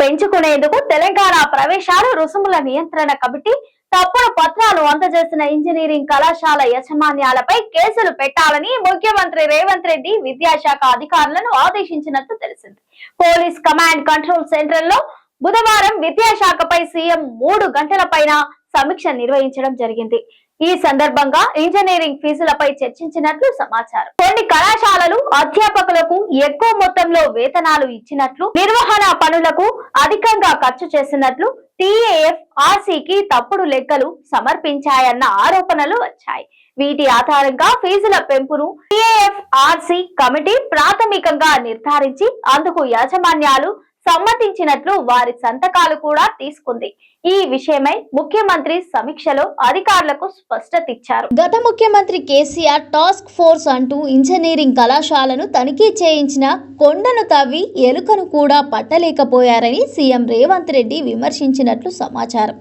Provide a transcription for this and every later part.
పెంచుకునేందుకు తెలంగాణ ప్రవేశాలు రుసుముల నియంత్రణ కమిటీ తప్పుడు పత్రాలు అందజేసిన ఇంజనీరింగ్ కళాశాల యాజమాన్యాలపై కేసులు పెట్టాలని ముఖ్యమంత్రి రేవంత్ రెడ్డి విద్యాశాఖ అధికారులను ఆదేశించినట్లు తెలిసింది. పోలీస్ కమాండ్ కంట్రోల్ సెంటర్లో బుధవారం విద్యాశాఖపై సీఎం మూడు గంటల పైన సమీక్ష నిర్వహించడం జరిగింది. ఈ సందర్భంగా ఇంజనీరింగ్ ఫీజులపై చర్చించినట్లు సమాచారం. కొన్ని కళాశాలలు అధ్యాపకులకు ఎక్కువ మొత్తంలో వేతనాలు ఇచ్చినట్లు నిర్వహణ పనులకు అధికంగా ఖర్చు చేసినట్లు టీఏఎఫ్ ఆర్సీకి తప్పుడు లెక్కలు సమర్పించాయన్న ఆరోపణలు వచ్చాయి. వీటి ఆధారంగా ఫీజుల పెంపును టీఏఎఫ్ ఆర్సీ కమిటీ ప్రాథమికంగా నిర్ధారించి అందుకు యాజమాన్యాలు సమ్మతించినట్లు వారి సంతకాలు కూడా తీసుకుంది. ఈ విషయమై ముఖ్యమంత్రి సమీక్షలో అధికారులకు స్పష్టత ఇచ్చారు గత ముఖ్యమంత్రి కేసీఆర్ టాస్క్ ఫోర్స్ అంటూ ఇంజనీరింగ్ కళాశాలను తనిఖీ చేయించిన కొండను తవ్వి ఎలుకను కూడా పట్టలేకపోయారని సీఎం రేవంత్ రెడ్డి విమర్శించినట్లు సమాచారం.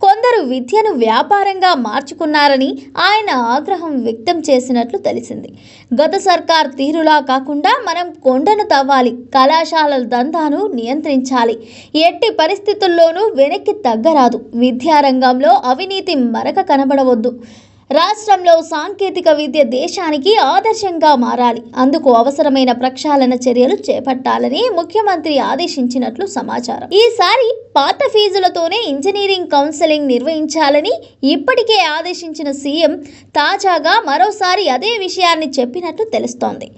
కొందరు విద్యను వ్యాపారంగా మార్చుకున్నారని ఆయన ఆగ్రహం వ్యక్తం చేసినట్లు తెలిసింది. గత సర్కార్ తీరులా కాకుండా మనం కొండను తవ్వాలి కళాశాలల దందాను నియంత్రించాలి. ఎట్టి పరిస్థితుల్లోనూ వెనక్కి తగ్గరాదు. విద్యారంగంలో అవినీతి మరక కనబడవద్దు. రాష్ట్రంలో సాంకేతిక విద్య దేశానికి ఆదర్శంగా మారాలి. అందుకు అవసరమైన ప్రక్షాళన చర్యలు చేపట్టాలని ముఖ్యమంత్రి ఆదేశించినట్లు సమాచారం. ఈసారి పాత ఫీజులతోనే ఇంజనీరింగ్ కౌన్సెలింగ్ నిర్వహించాలని ఇప్పటికే ఆదేశించిన సీఎం తాజాగా మరోసారి అదే విషయాన్ని చెప్పినట్లు తెలుస్తోంది.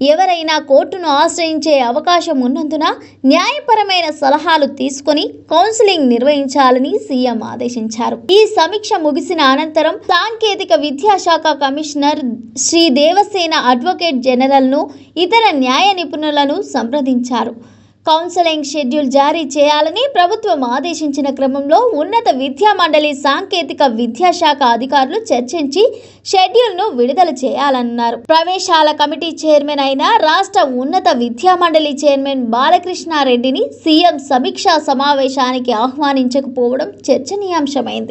ఎవరైనా కోర్టును ఆశ్రయించే అవకాశం ఉన్నందున న్యాయపరమైన సలహాలు తీసుకొని కౌన్సిలింగ్ నిర్వహించాలని సీఎం ఆదేశించారు. ఈ సమీక్ష ముగిసిన అనంతరం సాంకేతిక విద్యాశాఖ కమిషనర్ శ్రీ దేవసేన అడ్వకేట్ జనరల్ను ఇతర న్యాయ నిపుణులను సంప్రదించారు. కౌన్సిలింగ్ షెడ్యూల్ జారీ చేయాలని ప్రభుత్వం ఆదేశించిన క్రమంలో ఉన్నత విద్యా మండలి సాంకేతిక విద్యాశాఖ అధికారులు చర్చించి షెడ్యూల్ను విడుదల చేయాలన్నారు. ప్రవేశాల కమిటీ చైర్మన్ అయిన రాష్ట్ర ఉన్నత విద్యా మండలి చైర్మన్ బాలకృష్ణారెడ్డిని సీఎం సమీక్షా సమావేశానికి ఆహ్వానించకపోవడం చర్చనీయాంశమైంది.